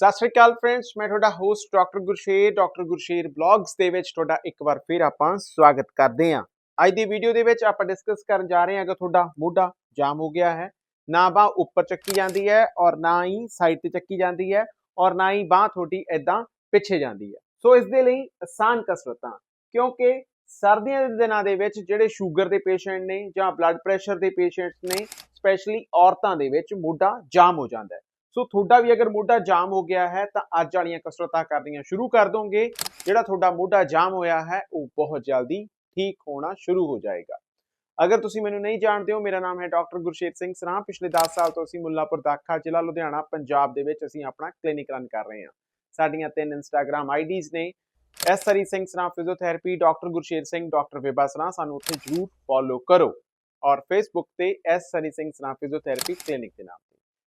ਸਤਿ ਸ਼੍ਰੀ ਅਕਾਲ ਫਰੈਂਡਸ ਮੈਂ ਤੁਹਾਡਾ host doctor Gursher doctor Gursher blogs ਦੇ ਵਿੱਚ ਤੁਹਾਡਾ ਇੱਕ ਵਾਰ ਫਿਰ ਆਪਾਂ ਸਵਾਗਤ ਕਰਦੇ ਹਾਂ। ਅੱਜ ਦੀ ਵੀਡੀਓ ਦੇ ਵਿੱਚ ਆਪਾਂ ਡਿਸਕਸ ਕਰਨ ਜਾ ਰਹੇ ਹਾਂ ਕਿ ਤੁਹਾਡਾ ਮੋਢਾ ਜਾਮ ਹੋ ਗਿਆ ਹੈ, ਨਾ ਬਾਹ ਉੱਪਰ ਚੱਕੀ ਜਾਂਦੀ ਹੈ ਔਰ ਨਾ ਹੀ ਸਾਈਡ ਤੇ ਚੱਕੀ ਜਾਂਦੀ ਹੈ ਔਰ ਨਾ ਹੀ ਬਾਹ ਤੁਹਾਡੀ ਐਦਾਂ ਪਿੱਛੇ ਜਾਂਦੀ ਹੈ। ਸੋ ਇਸ ਦੇ ਲਈ ਆਸਾਨ ਕਸਰਤਾਂ, ਕਿਉਂਕਿ ਸਰਦੀਆਂ ਦੇ ਦਿਨਾਂ ਦੇ ਵਿੱਚ ਜਿਹੜੇ ਸ਼ੂਗਰ ਦੇ ਪੇਸ਼ੈਂਟ ਨੇ ਜਾਂ ਬਲੱਡ ਪ੍ਰੈਸ਼ਰ ਦੇ ਪੇਸ਼ੈਂਟਸ ਨੇ ਸਪੈਸ਼ਲੀ ਔਰਤਾਂ ਦੇ ਵਿੱਚ ਮੋਢਾ ਜਾਮ ਹੋ ਜਾਂਦਾ ਹੈ। ਸੋ ਤੁਹਾਡਾ ਵੀ ਅਗਰ ਮੋਢਾ ਜਾਮ ਹੋ ਗਿਆ ਹੈ, ਤਾਂ ਅੱਜ ਵਾਲੀਆਂ ਕਸਰਤਾਂ ਕਰਨੀਆਂ ਸ਼ੁਰੂ ਕਰ ਦੋਗੇ। ਜਿਹੜਾ ਤੁਹਾਡਾ ਮੋਢਾ ਜਾਮ ਹੋਇਆ ਹੈ, ਉਹ ਬਹੁਤ ਜਲਦੀ ਠੀਕ ਹੋਣਾ ਸ਼ੁਰੂ ਹੋ ਜਾਏਗਾ। ਅਗਰ ਤੁਸੀਂ ਮੈਨੂੰ ਨਹੀਂ ਜਾਣਦੇ ਹੋ, ਮੇਰਾ ਨਾਮ ਹੈ ਡਾਕਟਰ ਗੁਰਸ਼ੇਰ ਸਿੰਘ ਸਰਾਂ ਪਿਛਲੇ 10 ਸਾਲ ਤੋਂ ਅਸੀਂ ਮੁੱਲਾਪੁਰ ਦਾਖਾ ਜ਼ਿਲ੍ਹਾ ਲੁਧਿਆਣਾ, ਪੰਜਾਬ ਦੇ ਵਿੱਚ ਅਸੀਂ ਆਪਣਾ ਕਲੀਨਿਕ ਰਨ ਕਰ ਰਹੇ ਹਾਂ। ਸਾਡੀਆਂ ਤਿੰਨ ਇੰਸਟਾਗ੍ਰam ਆਈਡੀਜ਼ ਨੇ। S Hari Singh Sran physiotherapy doctor Gursher Singh, doctor Vibha Sran ਸਾਨੂੰ ਉੱਥੇ ਜਰੂਰ ਫੋਲੋ ਕਰੋ। ਔਰ ਫੇਸਬੁੱਕ ਤੇ ਐਸ ਹਰੀ ਸਿੰਘ ਸਰਾਂ ਫਿਜ਼ੀਓਥੈਰੇਪੀ ਕਲੀਨਿਕ ਦੇ ਨਾਮ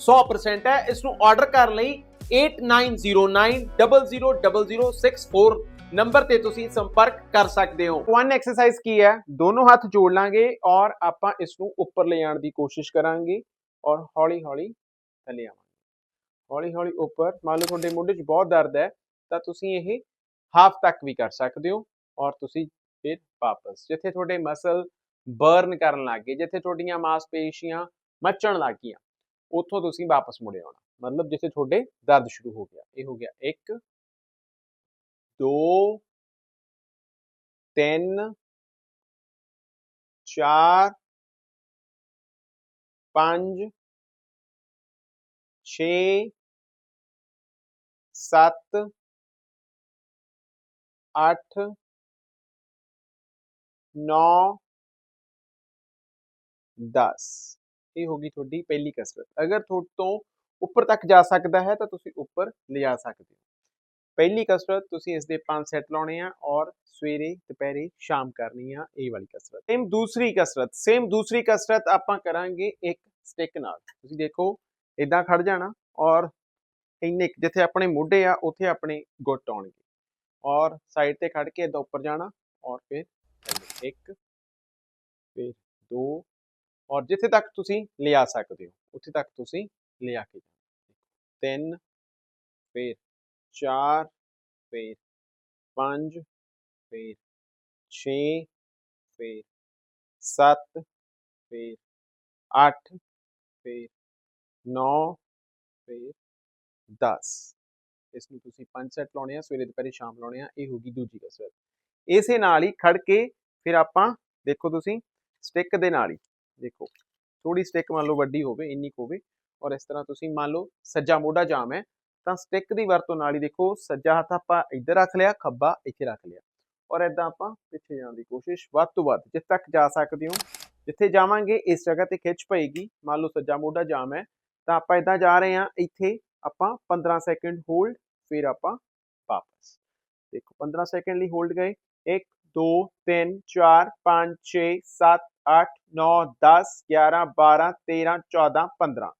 100% ਹੈ। ਇਸ ਨੂੰ ਆਰਡਰ ਕਰਨ ਲਈ 8909000064 ਨੰਬਰ ਤੇ ਤੁਸੀਂ ਸੰਪਰਕ ਕਰ ਸਕਦੇ ਹੋ। ਵਨ ਐਕਸਰਸਾਈਜ਼ ਕੀ ਹੈ? ਦੋਨੋਂ ਹੱਥ ਜੋੜ ਲਾਂਗੇ ਔਰ ਆਪਾਂ ਇਸ ਨੂੰ ਉੱਪਰ ਲੈ ਜਾਣ ਦੀ ਕੋਸ਼ਿਸ਼ ਕਰਾਂਗੇ ਔਰ ਹੌਲੀ ਹੌਲੀ ਥੱਲੇ ਆਵਾਂਗੇ। ਹੌਲੀ ਹੌਲੀ ਉੱਪਰ, ਮੰਨ ਲਓ ਤੁਹਾਡੇ ਮੋਢੇ 'ਚ ਬਹੁਤ ਦਰਦ ਹੈ, ਤਾਂ ਤੁਸੀਂ ਇਹ ਹਾਫ ਤੱਕ ਵੀ ਕਰ ਸਕਦੇ ਹੋ ਔਰ ਤੁਸੀਂ ਫਿਰ ਵਾਪਸ, ਜਿੱਥੇ ਤੁਹਾਡੇ ਮਸਲ ਬਰਨ ਕਰਨ ਲੱਗ ਗਏ, ਜਿੱਥੇ ਤੁਹਾਡੀਆਂ ਮਾਸਪੇਸ਼ੀਆਂ ਮੱਚਣ ਲੱਗ ਗਈਆਂ। ਉੱਥੋਂ ਤੁਸੀਂ ਵਾਪਸ ਮੁੜੇ ਆਉਣਾ ਮਤਲਬ ਜਿੱਥੇ ਤੁਹਾਡੇ ਦਰਦ ਸ਼ੁਰੂ ਹੋ ਗਿਆ ਇਹ ਹੋ ਗਿਆ 1 2 3 4 5 6 7 8 9 10 ਇਹ ਹੋ ਗਈ ਤੁਹਾਡੀ ਪਹਿਲੀ ਕਸਰਤ। ਅਗਰ ਤੁਹਾਡੇ ਤੋਂ ਉੱਪਰ ਤੱਕ ਜਾ ਸਕਦਾ ਹੈ ਤਾਂ ਤੁਸੀਂ ਉੱਪਰ ਲਿਜਾ ਸਕਦੇ ਹੋ। ਪਹਿਲੀ ਕਸਰਤ ਤੁਸੀਂ ਇਸ ਦੇ 5 ਸੈੱਟ ਲਾਉਣੇ ਆ ਔਰ ਸਵੇਰੇ, ਦੁਪਹਿਰੇ, ਸ਼ਾਮ ਕਰਨੀ ਆ ਇਹ ਵਾਲੀ ਕਸਰਤ। ਸੇਮ ਦੂਸਰੀ ਕਸਰਤ, ਸੇਮ ਦੂਸਰੀ ਕਸਰਤ ਆਪਾਂ ਕਰਾਂਗੇ ਇੱਕ ਸਟਿਕ ਨਾਲ। ਤੁਸੀਂ ਦੇਖੋ ਇਦਾਂ ਖੜ ਜਾਣਾ ਔਰ ਇੰਨੇ ਜਿੱਥੇ ਆਪਣੇ ਮੋਢੇ ਆ, ਉੱਥੇ ਆਪਣੇ ਗੁੱਟ ਆਉਣਗੇ। ਔਰ ਸਾਈਡ ਤੇ ਖੜ ਕੇ ਇਦਾਂ ਉੱਪਰ ਜਾਣਾ ਔਰ ਫਿਰ ਇੱਕ, ਫਿਰ ਦੋ ਔਰ ਜਿੱਥੇ ਤੱਕ ਤੁਸੀਂ ਲਿਆ ਸਕਦੇ ਹੋ, ਉੱਥੇ ਤੱਕ ਤੁਸੀਂ ਲਿਆ ਕੇ ਤਿੰਨ, ਫਿਰ ਚਾਰ, ਫਿਰ ਪੰਜ, ਫਿਰ 6 ਫਿਰ 7 ਫਿਰ 8 ਫਿਰ 9 ਫਿਰ 10 ਇਸ ਨੂੰ ਤੁਸੀਂ ਪੰਜ ਸੈੱਟ ਲਾਉਣੇ ਆ, ਸਵੇਰੇ, ਦੁਪਹਿਰੇ, ਸ਼ਾਮ ਲਾਉਣੇ ਆ, ਇਹ ਹੋਗੀ ਦੂਜੀ ਕਸਰਤ। ਇਸੇ ਨਾਲ ਹੀ ਖੜ ਕੇ ਫਿਰ ਆਪਾਂ ਦੇਖੋ ਤੁਸੀਂ ਸਟਿਕ ਦੇ ਨਾਲ ਹੀ ਦੇਖੋ ਥੋੜੀ ਸਟਿਕ ਮੰਨ ਲਓ ਵੱਡੀ ਹੋਵੇ, ਇੰਨੀ ਕੁ ਹੋਵੇ, ਔਰ ਇਸ ਤਰ੍ਹਾਂ ਤੁਸੀਂ ਮੰਨ ਲਓ ਸੱਜਾ ਮੋਢਾ ਜਾਮ ਹੈ, ਤਾਂ ਸਟਿਕ ਦੀ ਵਰਤੋਂ ਨਾਲ ਹੀ ਦੇਖੋ ਸੱਜਾ ਹੱਥ ਆਪਾਂ ਇੱਧਰ ਰੱਖ ਲਿਆ, ਖੱਬਾ ਇੱਥੇ ਰੱਖ ਲਿਆ। ਔਰ ਇਦਾਂ ਆਪਾਂ ਪਿੱਛੇ ਜਾਣ ਦੀ ਕੋਸ਼ਿਸ਼ ਵੱਧ ਤੋਂ ਵੱਧ, ਜਿੱਥੇ ਤੱਕ ਜਾ ਸਕਦੇ ਹੋ, ਜਿੱਥੇ ਜਾਵਾਂਗੇ ਇਸ ਜਗ੍ਹਾ ਤੇ ਖਿੱਚ ਪਏਗੀ, ਮੰਨ ਲਓ ਸੱਜਾ ਮੋਢਾ ਜਾਮ ਹੈ, ਤਾਂ ਆਪਾਂ ਇਦਾਂ ਜਾ ਰਹੇ ਹਾਂ, ਇੱਥੇ ਆਪਾਂ 15 ਸੈਕਿੰਡ ਹੋਲਡ ਫਿਰ ਆਪਾਂ ਵਾਪਸ। ਦੇਖੋ 15 ਸੈਕਿੰਡ ਲਈ ਹੋਲਡ ਗਏ 1 2 3 4 5 6 7 8 9 10 11 12 13 14 15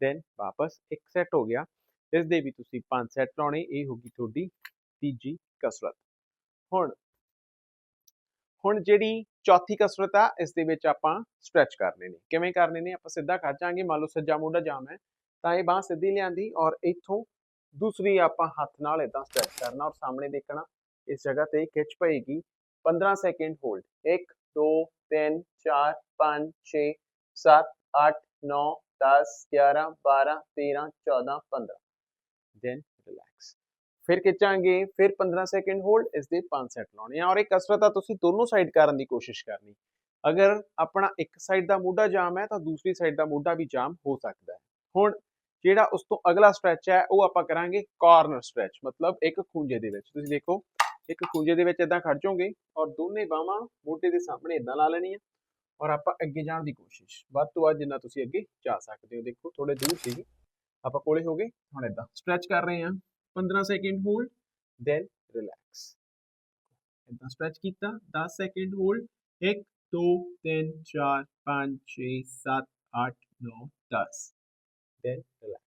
ਦੈਨ ਵਾਪਸ ਇੱਕ ਸੈੱਟ ਹੋ ਗਿਆ। ਇਸ ਦੇ ਵੀ ਤੁਸੀਂ ਪੰਜ ਸੈੱਟ ਲਾਉਣੇ। ਇਹ ਹੋਗੀ ਤੁਹਾਡੀ ਤੀਜੀ ਕਸਰਤ। ਹੁਣ ਹੁਣ ਜਿਹੜੀ ਚੌਥੀ ਕਸਰਤ ਆ, ਇਸ ਦੇ ਵਿੱਚ ਆਪਾਂ ਸਟ੍ਰੈਚ ਕਰਨੇ ਨੇ। ਕਿਵੇਂ ਕਰਨੇ ਨੇ? ਆਪਾਂ ਸਿੱਧਾ ਕਰ ਜਾਾਂਗੇ। ਮੰਨ ਲਓ ਸੱਜਾ ਮੋਢਾ ਜਾਮ ਹੈ, ਤਾਂ ਇਹ ਬਾਹ ਸਿੱਧੀ ਲਿਆਂਦੀ ਔਰ ਇੱਥੋਂ ਦੂਸਰੀ ਆਪਾਂ ਹੱਥ ਨਾਲ ਇਦਾਂ ਸਟ੍ਰੈਚ ਕਰਨਾ ਔਰ ਸਾਹਮਣੇ ਦੇਖਣਾ। ਇਸ ਜਗ੍ਹਾ ਤੇ ਖਿੱਚ ਪਏਗੀ। 15 ਸੈਕਿੰਡ ਹੋਲਡ 1 2 3 4 5 6 7 8 9 10 11 12 13 14 15 ਦੈਨ ਰਿਲੈਕਸ ਫਿਰ ਖਿੱਚਾਂਗੇ, ਫਿਰ 15 ਸੈਕਿੰਡ ਹੋਲਡ ਇਸ ਦੇ 5 ਸੈੱਟ ਲਾਉਣੇ ਆ। ਔਰ ਇਹ ਕਸਰਤ ਆ, ਤੁਸੀਂ ਦੋਨੋਂ ਸਾਈਡ ਕਰਨ ਦੀ ਕੋਸ਼ਿਸ਼ ਕਰਨੀ। ਅਗਰ ਆਪਣਾ ਇੱਕ ਸਾਈਡ ਦਾ ਮੋਢਾ ਜਾਮ ਹੈ, ਤਾਂ ਦੂਸਰੀ ਸਾਈਡ ਦਾ ਮੋਢਾ ਵੀ ਜਾਮ ਹੋ ਸਕਦਾ ਹੈ। ਹੁਣ ਜਿਹੜਾ ਉਸ ਤੋਂ ਅਗਲਾ ਸਟ੍ਰੈਚ ਹੈ, ਉਹ ਆਪਾਂ ਕਰਾਂਗੇ ਕਾਰਨਰ ਸਟ੍ਰੈਚ ਮਤਲਬ ਇੱਕ ਖੂੰਜੇ ਦੇ ਵਿੱਚ। ਤੁਸੀਂ ਦੇਖੋ ਇੱਕ ਖੂੰਜੇ ਦੇ ਵਿੱਚ ਇਦਾਂ ਖੜ ਜਾਓਗੇ ਔਰ ਦੋਨੇ ਬਾਹਾਂ ਮੋਢੇ ਦੇ ਸਾਹਮਣੇ ਇਦਾਂ ਲਾ ਲੈਣੀਆਂ ਔਰ ਆਪਾਂ ਅੱਗੇ ਜਾਣ ਦੀ ਕੋਸ਼ਿਸ਼, ਵੱਧ ਤੋਂ ਵੱਧ ਜਿੰਨਾ ਤੁਸੀਂ ਅੱਗੇ ਜਾ ਸਕਦੇ ਹੋ। ਦੇਖੋ ਥੋੜੇ ਦੂਰ ਸੀ ਆਪਾਂ ਕੋਲੇ ਹੋ ਗਏ, ਹੁਣ ਇਦਾਂ ਸਟ੍ਰੈਚ ਕਰ ਰਹੇ ਹਾਂ। 15 ਸੈਕਿੰਡ ਹੋਲਡ ਦੈਨ ਰਿਲੈਕਸ ਇਦਾਂ ਸਟ੍ਰੈਚ ਕੀਤਾ 10 second hold 1 2 3 4 5 6 7 8 9 10 then relax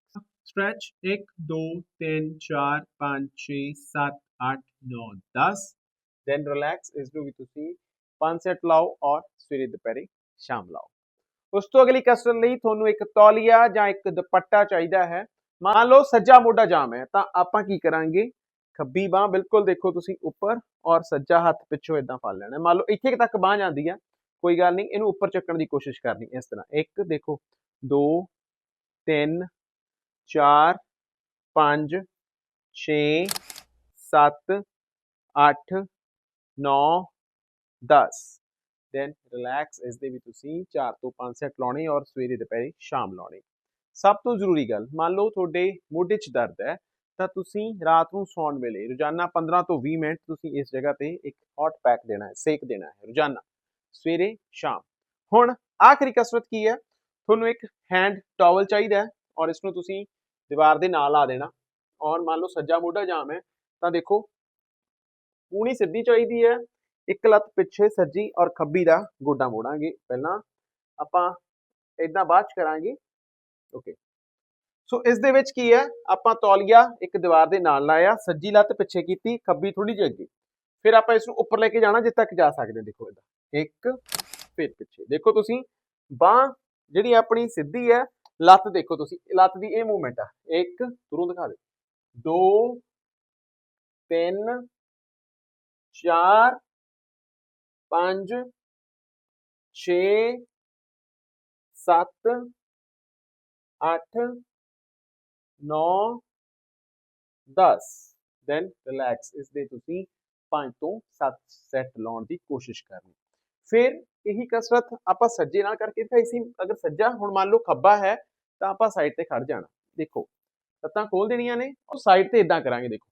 stretch 1 2 3 4 5 6 7 8 9 10 then relax ਇਸ ਨੂੰ ਵੀ ਤੁਸੀਂ 5 ਸੈਟ ਲਾਓ ਔਰ ਸਵੇਰੇ ਦੁਪਹਿਰੇ ਸ਼ਾਮ ਲਾਓ ਉਸ ਤੋਂ ਅਗਲੀ ਕਸਰਤ ਲਈ ਤੁਹਾਨੂੰ ਇੱਕ ਤੌਲੀਆ ਜਾਂ ਇੱਕ ਦੁਪੱਟਾ ਚਾਹੀਦਾ ਹੈ ਮੰਨ ਲਓ ਸੱਜਾ ਮੋਢਾ ਜਾਮ ਹੈ ਤਾਂ ਆਪਾਂ ਕੀ ਕਰਾਂਗੇ ਖੱਬੀ ਬਾਹ ਬਿਲਕੁਲ ਦੇਖੋ ਤੁਸੀਂ ਉੱਪਰ ਔਰ ਸੱਜਾ ਹੱਥ ਪਿੱਛੋਂ ਇਦਾਂ ਫੜ ਲੈਣਾ ਮੰਨ ਲਓ ਇੱਥੇ ਤੱਕ ਬਾਹ ਜਾਂਦੀ ਆ ਕੋਈ ਗੱਲ ਨਹੀਂ ਇਹਨੂੰ ਉੱਪਰ ਚੱਕਣ ਦੀ ਕੋਸ਼ਿਸ਼ ਕਰਨੀ ਇਸ ਤਰ੍ਹਾਂ ਇੱਕ ਦੇਖੋ 2 3 4 5 6 7 8 9 10 ਦੈਨ ਰਿਲੈਕਸ ਇਸ ਦੇ ਵੀ ਤੁਸੀਂ 4 ਤੋਂ 5 ਸੈਟ ਲਾਉਣੇ ਔਰ ਸਵੇਰੇ ਦੁਪਹਿਰੇ ਸ਼ਾਮ ਲਾਉਣੇ। ਸਭ ਤੋਂ ਜ਼ਰੂਰੀ ਗੱਲ, ਮੰਨ ਲਓ ਤੁਹਾਡੇ ਮੋਢੇ 'ਚ ਦਰਦ ਹੈ, ਤਾਂ ਤੁਸੀਂ ਰਾਤ ਨੂੰ ਸੌਣ ਵੇਲੇ ਰੋਜ਼ਾਨਾ 15 ਤੋਂ 20 ਮਿੰਟ ਤੁਸੀਂ ਇਸ ਜਗ੍ਹਾ ਤੇ ਇੱਕ ਹੌਟ ਪੈਕ ਦੇਣਾ ਹੈ, ਸੇਕ ਦੇਣਾ ਹੈ ਰੋਜ਼ਾਨਾ, ਸਵੇਰੇ ਸ਼ਾਮ। ਹੁਣ ਆਖਰੀ ਕਸਰਤ ਕੀ ਹੈ? ਤੁਹਾਨੂੰ ਇੱਕ ਹੈਂਡ ਟਾਵਲ ਚਾਹੀਦਾ ਹੈ ਔਰ ਇਸ ਨੂੰ ਤੁਸੀਂ ਦੀਵਾਰ ਦੇ ਨਾਲ ਲਾ ਦੇਣਾ ਔਰ ਮੰਨ ਲਓ ਸੱਜਾ ਮੋਢਾ ਜਾਮ ਹੈ, ਤਾਂ ਦੇਖੋ ਪੂਣੀ ਸਿੱਧੀ ਚਾਹੀਦੀ ਹੈ। ਇੱਕ ਲੱਤ ਪਿੱਛੇ ਸੱਜੀ ਔਰ ਖੱਬੀ ਦਾ ਗੋਡਾ ਮੋੜਾਂਗੇ। ਪਹਿਲਾਂ ਆਪਾਂ ਇਦਾਂ ਬਾਅਦ ਚ ਕਰਾਂਗੇ। ਓਕੇ ਸੋ ਇਸ ਦੇ ਵਿੱਚ ਕੀ ਹੈ? ਆਪਾਂ ਤੌਲੀਆ ਇੱਕ ਦੀਵਾਰ ਦੇ ਨਾਲ ਲਾਇਆ ਸੱਜੀ ਲੱਤ ਪਿੱਛੇ ਕੀਤੀ ਖੱਬੀ ਥੋੜੀ ਜਿਹੀ ਅੱਗੇ। ਫਿਰ ਆਪਾਂ ਇਸ ਨੂੰ ਉੱਪਰ ਲੈ ਕੇ ਜਾਣਾ ਜਿੱਥੇ ਤੱਕ ਜਾ ਸਕਦੇ ਹਾਂ, ਦੇਖੋ ਇਦਾਂ ਇੱਕ ਫਿਰ ਪਿੱਛੇ। ਦੇਖੋ ਤੁਸੀਂ ਬਾਹ ਜਿਹੜੀ ਆਪਣੀ ਸਿੱਧੀ ਹੈ ਲੱਤ ਦੇਖੋ ਤੁਸੀਂ ਲੱਤ ਦੀ ਇਹ ਮੂਵਮੈਂਟ ਆ। ਇੱਕ ਤੁਰੋਂ ਦਿਖਾ ਦੇ। ਦੋ ਤਿੰਨ ਚਾਰ, ਪੰਜ, ਛੇ, ਸੱਤ, ਅੱਠ, ਨੌ 10 ਦੈਨ ਰਿਲੈਕਸ ਇਸ ਦੇ ਤੁਸੀਂ 5 ਤੋਂ 7 ਸੈੱਟ ਲਾਉਣ ਦੀ ਕੋਸ਼ਿਸ਼ ਕਰਨੀ। ਫਿਰ ਇਹੀ ਕਸਰਤ ਆਪਾਂ ਸੱਜੇ ਨਾਲ ਕਰਕੇ ਦਿਖਾਈ ਸੀ। ਅਗਰ ਸੱਜਾ ਹੁਣ ਮੰਨ ਲਓ ਖੱਬਾ ਹੈ, ਤਾਂ ਆਪਾਂ ਸਾਈਡ ਤੇ ਖੜ ਜਾਣਾ। ਦੇਖੋ ਲੱਤਾਂ ਖੋਲ ਦੇਣੀਆਂ ਨੇ ਔਰ ਸਾਈਡ ਤੇ ਇਦਾਂ ਕਰਾਂਗੇ, ਦੇਖੋ।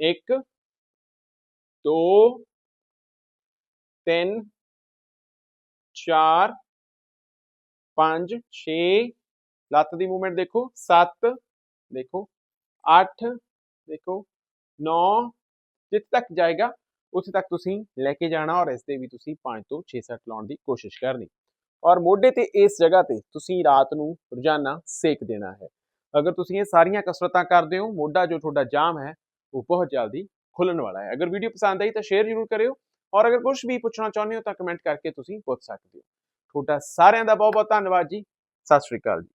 1 2 3 4 5 6 ਲੱਤ ਦੀ ਮੂਵਮੈਂਟ ਦੇਖੋ 7 ਦੇਖੋ 8 ਦੇਖੋ 9 ਜਿੱਥੇ ਤੱਕ ਜਾਏਗਾ, ਉੱਥੇ ਤੱਕ ਤੁਸੀਂ ਲੈ ਕੇ ਜਾਣਾ ਔਰ ਇਸ ਦੇ ਵੀ ਤੁਸੀਂ 5 ਤੋਂ 6 ਸੈਟ ਲਾਉਣ ਦੀ ਕੋਸ਼ਿਸ਼ ਕਰਨੀ। ਔਰ ਮੋਢੇ ਤੇ ਇਸ ਜਗ੍ਹਾ ਤੇ ਤੁਸੀਂ ਰਾਤ ਨੂੰ ਰੋਜ਼ਾਨਾ ਸੇਕ ਦੇਣਾ ਹੈ। ਅਗਰ ਤੁਸੀਂ ਇਹ ਸਾਰੀਆਂ ਕਸਰਤਾਂ ਕਰਦੇ ਹੋ, ਮੋਢਾ ਜੋ ਤੁਹਾਡਾ ਜਾਮ ਹੈ, ਉਹ ਬਹੁਤ ਜਲਦੀ ਖੁੱਲਣ ਵਾਲਾ ਹੈ। ਅਗਰ ਵੀਡੀਓ ਪਸੰਦ ਆਈ ਤਾਂ ਸ਼ੇਅਰ ਜ਼ਰੂਰ ਕਰਿਓ ਔਰ ਅਗਰ ਕੁਝ ਵੀ ਪੁੱਛਣਾ ਚਾਹੁੰਦੇ ਹੋ ਤਾਂ ਕਮੈਂਟ ਕਰਕੇ ਤੁਸੀਂ ਪੁੱਛ ਸਕਦੇ ਹੋ। ਤੁਹਾਡਾ ਸਾਰਿਆਂ ਦਾ ਬਹੁਤ ਬਹੁਤ ਧੰਨਵਾਦ ਜੀ। ਸਤਿ ਸ਼੍ਰੀ ਅਕਾਲ ਜੀ।